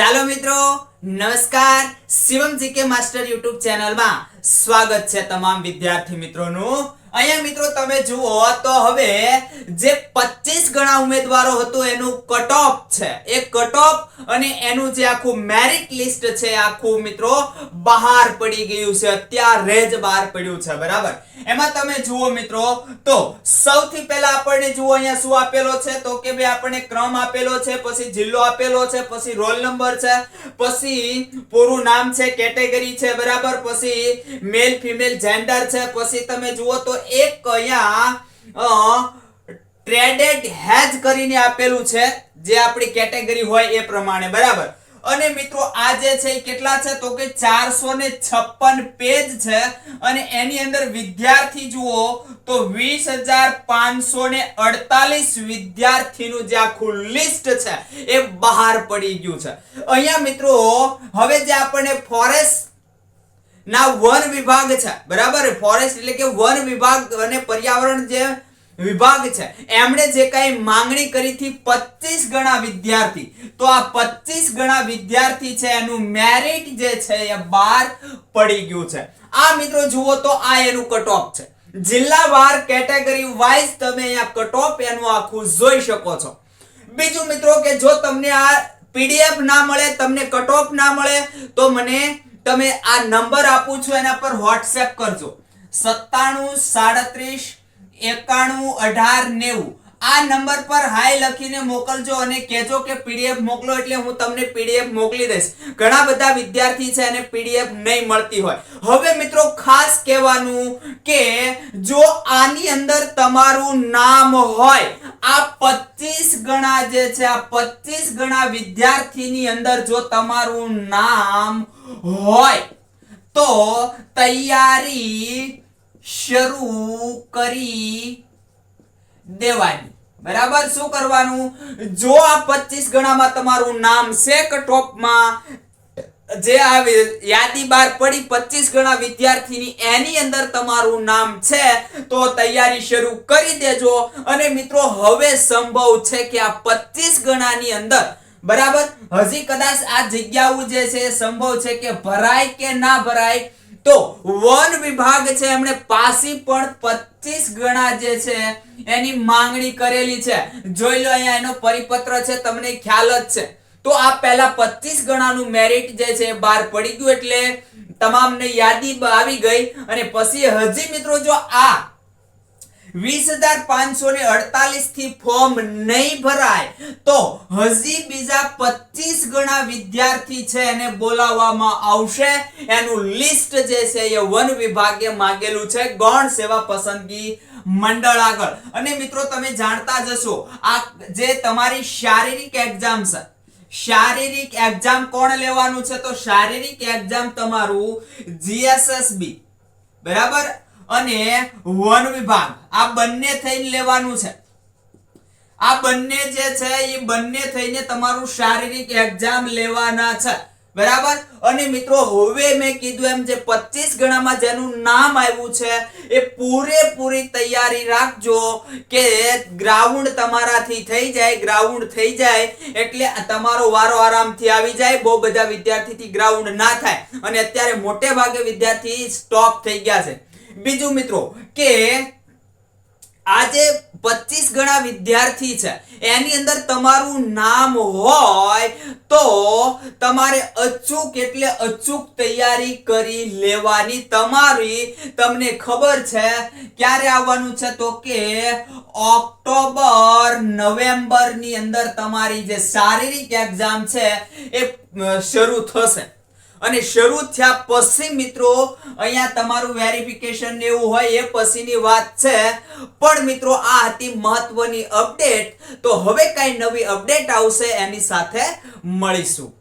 ચાલો મિત્રો નમસ્કાર. શિવમ જીકે માસ્ટર યુટ્યુબ ચેનલમાં સ્વાગત છે તમામ વિદ્યાર્થી મિત્રોનું. અહીંયા મિત્રો તમે જુઓ તો હવે જે 25 ગણા ઉમેદવારો હતો એનું કટ છે. એ કટ અને એનું જે આખું મેરિટ લિસ્ટ છે આખું મિત્રો બહાર પડી ગયું છે. અત્યારે જ બહાર પડ્યું છે, બરાબર? એમાં તમે જુઓ મિત્રો તો સૌથી પહેલા આપણને જુઓ અહીંયા શું આપેલો છે? તો કે ભાઈ આપણને ક્રમ આપેલો છે, પછી જિલ્લો આપેલો છે, પછી રોલ નંબર છે, પછી પૂરું નામ છે કેટેગરી છે, બરાબર? પછી મેલ ફિમેલ જેન્ડર છે, પછી તમે જુઓ તો એક અહીંયા ટ્રેડેડ હેજ કરીને આપેલું છે, જે આપણી કેટેગરી હોય એ પ્રમાણે, બરાબર? અને મિત્રો, આ જે છે એ કેટલા છે? તો કે ચારસો ને છપ્પન પેજ છે, અને એની અંદર વિદ્યાર્થી જુઓ, તો વીસ હજાર પાંચસો ને અડતાલીસ વિદ્યાર્થીનું જે આખું લિસ્ટ છે, એ બહાર પડી ગયું છે. અહીંયા મિત્રો, હવે જે આપણને ફોરેસ્ટ ના, વન વિભાગ છે. બરાબર? ફોરેસ્ટ એટલે કે વન વિભાગ અને પર્યાવરણ જે વિભાગ છે. એમણે જે કઈ માંગણી કરી હતી 25 ગણા વિદ્યાર્થી. તો આ 25 ગણા વિદ્યાર્થી છે, એનું મેરિટ જે છે એ બહાર પડી ગયું છે. આ મિત્રો જુઓ તો આ એનું કટ છે. જિલ્લાવાર કેટેગરી વાઇઝ તમે અહીંયા કટ એનું આખું જોઈ શકો છો. બીજું મિત્રો કે જો તમને આ પીડીએફ ના મળે, તમને કટ ના મળે, તો મને તમે આ નંબર આપું છું એના પર વોટ્સએપ કરજો. સત્તાણું સાડત્રીસ એકાણું અઢાર નેવું. આ નંબર પર હાય લખીને મોકલજો અને કહેજો કે પીડીએફ મોકલો એટલે હું તમને પીડીએફ મોકલી દઈશ. ઘણા બધા વિદ્યાર્થી છે અને પીડીએફ નહીં મળતી હોય. હવે મિત્રો ખાસ કહેવાનું કે જો આની અંદર તમારું નામ હોય, આ 25 ગણા જે છે, આ 25 ગણા વિદ્યાર્થીની અંદર જો તમારું નામ હોય, તો તૈયારી શરૂ કરી દેવાની. બરાબર? શું કરવાનું? જો આ 25 ગણામાં તમારું નામ છે ટોપમાં જે આ યાદી બહાર પડી 25 ગણા વિદ્યાર્થીની એની અંદર તમારું નામ છે, તો તૈયારી શરૂ કરી દેજો. અને મિત્રો, હવે સંભવ છે કે આ 25 ગણાની અંદર, બરાબર? હજી કદાચ આ જગ્યાઓ જે છે, સંભવ છે કે ભરાય કે ના ભરાય તો વન વિભાગ છે, એમણે પાસી પણ 25 ગણા જે છે, એની માંગણી કરેલી છે. જોઈ લો અહીંયા એનો પરિપત્ર છે, તમને ખ્યાલ જ છે. તો આ પહેલા 25 ગણાનું મેરિટ જે છે બહાર પડી ગયું એટલે તમામને યાદી આવી ગઈ અને પછી હજી મિત્રો જો આ વીસ હજાર પાંચસો ને અડતાલીસથી ફોર્મ નહીં ભરાય, તો હજી બીજા પચીસ ગણા વિદ્યાર્થી છે એને બોલાવવામાં આવશે. એનું લિસ્ટ જે છે એ વન વિભાગે માંગેલું છે. ગૌણ સેવા પસંદગી મંડળ આગળ. અને મિત્રો, તમે જાણતા જ હશો, આ જે તમારી શારીરિક એક્ઝામ છે, શારીરિક એક્ઝામ કોણ લેવાનું છે? તો શારીરિક એક્ઝામ તમારું જીએસએસબી બરાબર? અને વન વિભાગ. આ બંને થઈને લેવાનું છે. આ બંને જે છે, એ બંને થઈને તમારું શારીરિક એક્ઝામ લેવાના છે. બરાબર? અને મિત્રો, હવે મેં કીધું એમ જે 25 ગણામાં જેનું નામ આવ્યું છે, એ પૂરેપૂરી તૈયારી રાખજો કે ગ્રાઉન્ડ તમારાથી થઈ જાય ગ્રાઉન્ડ થઈ જાય, એટલે તમારો વારો આરામથી આવી જાય, બહુ બધા વિદ્યાર્થીથી ગ્રાઉન્ડ ના થાય. અને અત્યારે મોટે ભાગે વિદ્યાર્થી સ્ટોપ થઈ ગયા છે. બીજું મિત્રો કે આજે 25 ગણા વિદ્યાર્થી છે. એની અંદર તમારું નામ હોય તો તમારે અચૂક એટલે અચૂક તૈયારી કરી લેવાની. તમારી તમને ખબર છે ક્યારે આવવાનું છે તો કે ઓક્ટોબર નવેમ્બરની અંદર તમારી જે શારીરિક એક્ઝામ છે એ શરૂ થશે. અને શરૂ થયા પછી મિત્રો, અહીંયા તમારું વેરિફિકેશન ને એવું હોય એ પછીની વાત છે. પણ મિત્રો, આ હતી મહત્વની અપડેટ તો હવે કઈ નવી અપડેટ આવશે એની સાથે મળીશું.